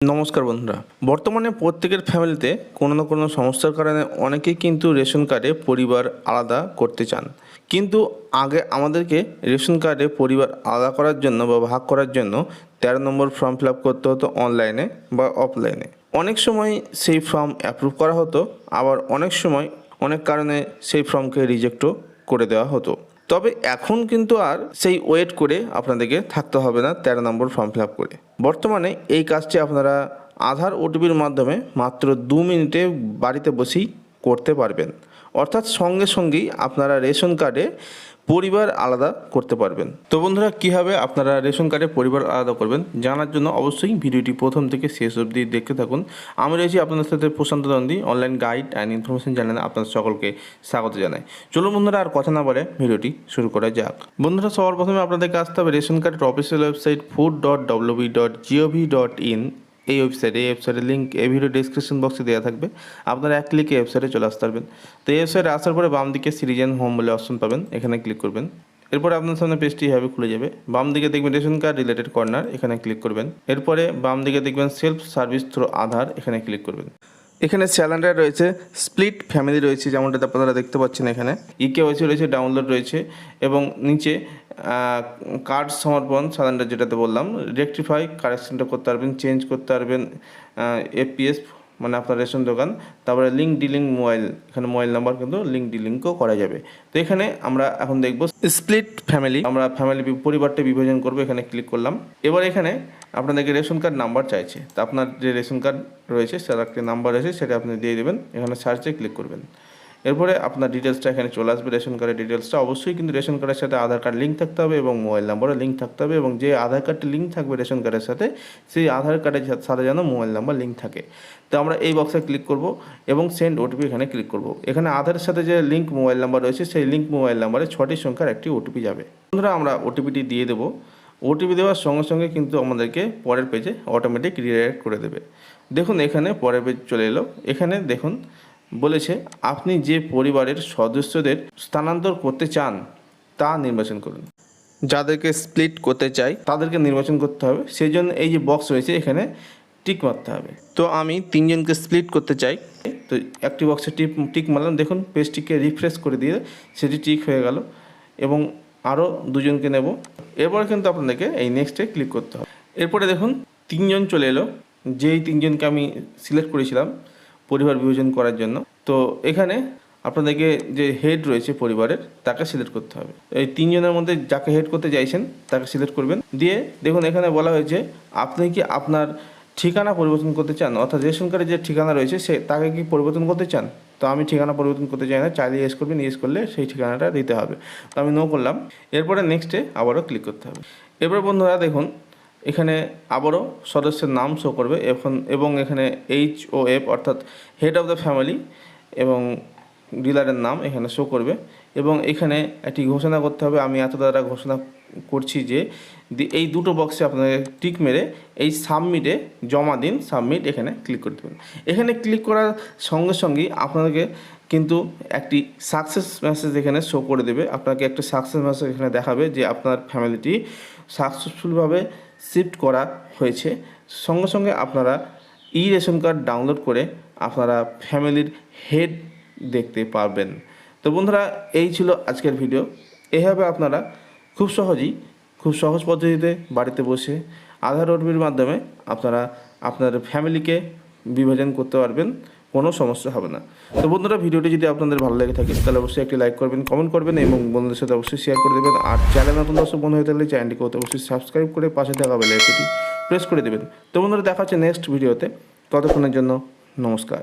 নমস্কার বন্ধুরা। বর্তমানে প্রত্যেকের ফ্যামিলিতে কোনো না কোনো সমস্যার কারণে অনেকেই কিন্তু রেশন কার্ডে পরিবার আলাদা করতে চান। কিন্তু আগে আমাদেরকে রেশন কার্ডে পরিবার আলাদা করার জন্য বা ভাগ করার জন্য তেরো নম্বর ফর্ম ফিল করতে হতো অনলাইনে বা অফলাইনে অনেক সময় সেই ফর্ম অ্যাপ্রুভ করা হতো, আবার অনেক সময় অনেক কারণে সেই ফর্মকে রিজেক্টও করে দেওয়া হতো। তবে এখন কিন্তু আর সেই ওয়েট করে আপনাদেরকে থাকতে হবে না তেরো নম্বর ফর্ম ফিল আপ করে। বর্তমানে এই কাজটি আপনারা আধার ওটিপির মাধ্যমে মাত্র দু মিনিটে বাড়িতে বসেই করতে পারবেন। অর্থাৎ সঙ্গে সঙ্গেই আপনারা রেশন কার্ডে পরিবার আলাদা করতে পারবেন। তো বন্ধুরা কীভাবে আপনারা রেশন কার্ডে পরিবার আলাদা করবেন। জানার জন্য অবশ্যই ভিডিওটি প্রথম থেকে শেষ অবধি দেখতে থাকুন। আমি রয়েছি আপনাদের সাথে Prashant Nandi online guide and information চ্যানেলে আপনাদের সকলকে স্বাগত জানাই। চলুন বন্ধুরা, আর কথা না বলে ভিডিওটি শুরু করা যাক। বন্ধুরা, সবার প্রথমে আপনাদেরকে আসতে হবে রেশন কার্ডের official website food dot WB dot GOV dot in এই ওয়েবসাইটে এই ওয়েবসাইটের লিঙ্ক এই ভিডিও ডিসক্রিপশন বক্সে দেওয়া থাকবে। আপনারা এক ক্লিকে ওয়েবসাইটে চলে আসতে পারবেন। তো এই ওয়েবসাইটে আসার পরে বাম দিকে সিটিজেন হোম বলে অপশন পাবেন। এখানে ক্লিক করবেন। এরপরে আপনার সামনে পেজটি এভাবে খুলে যাবে। বাম দিকে দেখবেন রেশন কার্ড রিলেটেড কর্নার এখানে ক্লিক করবেন। এরপরে বাম দিকে দেখবেন সেলফ সার্ভিস থ্রু আধার এখানে ক্লিক করবেন। এখানে স্যালেন্ডার রয়েছে স্প্লিট ফ্যামিলি রয়েছে যেমনটা আপনারা দেখতে পাচ্ছেন এখানে। ইকে ওয়েসি রয়েছে ডাউনলোড রয়েছে এবং নিচে কার্ড সমর্পণ স্যালেন্ডার যেটাতে বললাম রেকটিফাই কারেকশনটা করতে পারবেন চেঞ্জ করতে পারবেন এপিএস মানে আপনার রেশন দোকান, তারপরে লিঙ্ক ডিলিং মোবাইল এখানে মোবাইল নাম্বার কিন্তু লিঙ্ক ডিলিঙ্কও করা যাবে। তো এখানে আমরা এখন দেখব স্প্লিট ফ্যামিলি আমরা ফ্যামিলি পরিবারটা বিভাজন করব, এখানে ক্লিক করলাম। এবার এখানে আপনাদেরকে রেশন কার্ড নাম্বার চাইছে। তা আপনার যে রেশন কার্ড রয়েছে সেটা একটি নাম্বার রয়েছে সেটা আপনি দিয়ে দেবেন। এখানে সার্চে ক্লিক করবেন। এরপরে আপনার ডিটেলসটা এখানে চলে আসবে রেশন কার্ডের ডিটেলসটা অবশ্যই কিন্তু রেশন কার্ডের সাথে আধার কার্ড লিঙ্ক থাকতে হবে এবং মোবাইল নাম্বারও লিঙ্ক থাকতে হবে এবং যে আধার কার্ডটি লিঙ্ক থাকবে রেশন কার্ডের সাথে, সেই আধার কার্ডের সাথে যেন মোবাইল নাম্বার লিঙ্ক থাকে। তো আমরা এই বক্সে ক্লিক করব এবং সেন্ড ওটিপি এখানে ক্লিক করব। এখানে আধারের সাথে যে লিঙ্ক মোবাইল নাম্বার রয়েছে, সেই লিঙ্ক মোবাইল নাম্বারে ছটি সংখ্যার একটি ওটিপি যাবে। বন্ধুরা, আমরা ওটিপিটি দিয়ে দেবো। ওটিপি দেওয়ার সঙ্গে সঙ্গে কিন্তু আমাদেরকে পরের পেজে অটোমেটিক রিডাইরেক্ট করে দেবে। দেখুন, এখানে পরের পেজ চলে এলো। এখানে দেখুন বলেছে, আপনি যে পরিবারের সদস্যদের স্থানান্তর করতে চান, তা নির্বাচন করুন। যাদেরকে স্প্লিট করতে চাই, তাদেরকে নির্বাচন করতে হবে। সেই জন্য এই যে বক্স রয়েছে, এখানে টিক মারতে হবে। তো আমি তিনজনকে স্প্লিট করতে চাই। তো একটি বক্সে টিপ টিক মারলাম। দেখুন পেজটিকে রিফ্রেশ করে দিয়ে সেটি টিক হয়ে গেল এবং আরও দুজনকে নেব। এরপরে কিন্তু আপনাদেরকে এই নেক্সটে ক্লিক করতে হবে। এরপরে দেখুন, তিনজন চলে এলো। যেই তিনজনকে আমি সিলেক্ট করেছিলাম পরিবার বিভাজন করার জন্য। তো এখানে আপনাদেরকে যে হেড রয়েছে পরিবারের, তাকে সিলেক্ট করতে হবে। এই তিনজনের মধ্যে যাকে হেড করতে চাইছেন, তাকে সিলেক্ট করবেন। দিয়ে দেখুন এখানে বলা হয়েছে, আপনি কি আপনার ঠিকানা পরিবর্তন করতে চান? অর্থাৎ রেশন কার্ডে যে ঠিকানা রয়েছে, সে, তাকে কি পরিবর্তন করতে চান? তো আমি ঠিকানা পরিবর্তন করতে চাই না, চাইলে ইয়েস করবেন ইয়েস করলে সেই ঠিকানাটা দিতে হবে। তো আমি নো করলাম। এরপরে নেক্সটে আবারও ক্লিক করতে হবে। এরপর বন্ধুরা দেখুন এখানে আবারও সদস্যের নাম শো করবে। এখন, এবং এখানে এইচ ও এফ অর্থাৎ হেড অফ দ্য ফ্যামিলি এবং ডিলারের নাম এখানে শো করবে। এবং এখানে একটি ঘোষণা করতে হবে। আমি এত দ্বারা ঘোষণা করছি যে এই দুটো বক্সে আপনাকে টিক মেরে এই সাবমিটে জমা দিন সাবমিট এখানে ক্লিক করতে দেবেন। এখানে ক্লিক করার সঙ্গে সঙ্গেই আপনাকে কিন্তু একটি সাকসেস মেসেজ এখানে শো করে দেবে। আপনাকে একটা সাকসেস মেসেজ এখানে দেখাবে যে আপনার ফ্যামিলিটি সাকসেসফুলভাবে শিফট করা হয়েছে। সঙ্গে সঙ্গে আপনারা ই রেশন কার্ড ডাউনলোড করে আপনারা ফ্যামিলির হেড দেখতে পারবেন। তো বন্ধুরা, এই ছিল আজকের ভিডিও এভাবে আপনারা খুব সহজেই, খুব সহজ পদ্ধতিতে বাড়িতে বসে আধার ওটিপির মাধ্যমে আপনারা আপনার ফ্যামিলিকে বিভাজন করতে পারবেন। কোনো সমস্যা হবে না। তো বন্ধুরা, ভিডিওটি যদি আপনাদের ভালো লেগে থাকে, তাহলে অবশ্যই একটি লাইক করবেন কমেন্ট করবেন এবং বন্ধুদের সাথে অবশ্যই শেয়ার করে দেবেন। আর চ্যানেল নতুন দর্শক বন্ধু হয়ে থাকলে চ্যানেলটিকে অবশ্যই সাবস্ক্রাইব করে পাশে থাকা বেলাইকটি প্রেস করে দেবেন। তো বন্ধুরা, দেখা হচ্ছে নেক্সট ভিডিওতে ততক্ষণের জন্য নমস্কার।